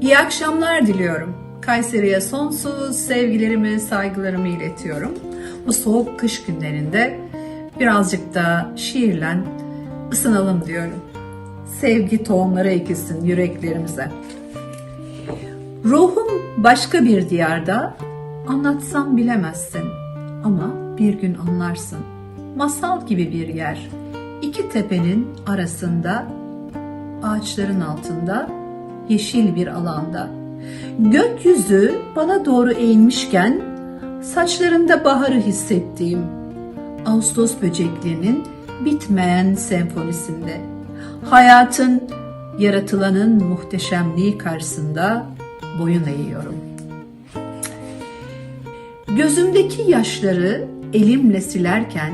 İyi akşamlar diliyorum. Kayseri'ye sonsuz sevgilerimi, saygılarımı iletiyorum. Bu soğuk kış günlerinde birazcık da şiirle ısınalım diyorum. Sevgi tohumları ekilsin yüreklerimize. Ruhum başka bir diyarda, anlatsam bilemezsin ama bir gün anlarsın. Masal gibi bir yer, iki tepenin arasında, ağaçların altında, yeşil bir alanda. Gökyüzü bana doğru eğilmişken, saçlarında baharı hissettiğim, Ağustos böceklerinin bitmeyen senfonisinde, hayatın, yaratılanın muhteşemliği karşısında boyun eğiyorum. Gözümdeki yaşları elimle silerken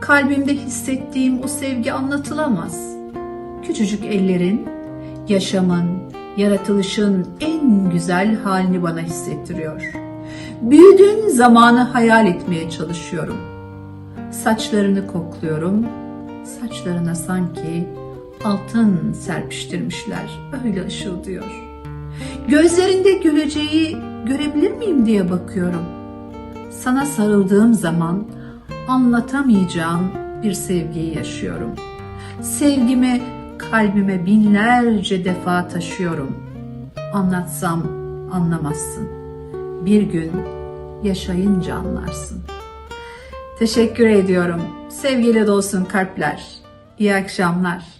kalbimde hissettiğim o sevgi anlatılamaz. Küçücük ellerin yaşamın, yaratılışın en güzel halini bana hissettiriyor. Büyüdüğün zamanı hayal etmeye çalışıyorum. Saçlarını kokluyorum. Saçlarına sanki altın serpiştirmişler. Öyle ışıldıyor. Gözlerinde güleceği görebilir miyim diye bakıyorum. Sana sarıldığım zaman anlatamayacağım bir sevgiyi yaşıyorum. Sevgimi kalbime binlerce defa taşıyorum. Anlatsam anlamazsın. Bir gün yaşayınca anlarsın. Teşekkür ediyorum. Sevgiyle dolsun kalpler. İyi akşamlar.